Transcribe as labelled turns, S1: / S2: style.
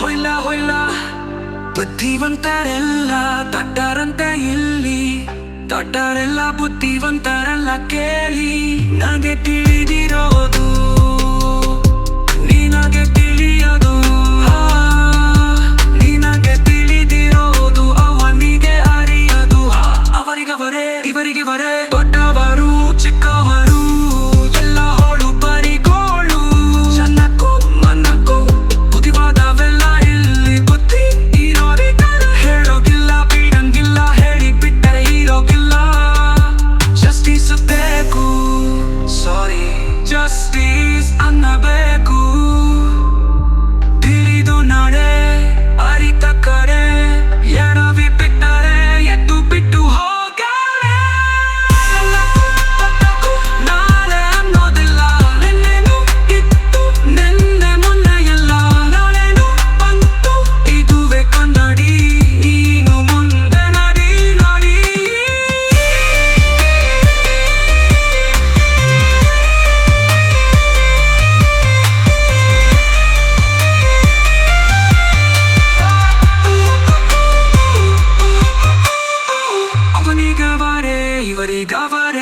S1: ಹೊಯ್ಲ ಹೊಯ್ಲ. ಬುದ್ಧಿವಂತರೆಲ್ಲ ತಟ್ಟರಂತೆ ಇಲ್ಲಿ. ದೊಡ್ಡರೆಲ್ಲ ಬುದ್ಧಿವಂತರೆಲ್ಲ ಕೇಳಿ. ನನಗೆ ತಿಳಿದಿರೋದು Дивись, Анна Беку говори, говори.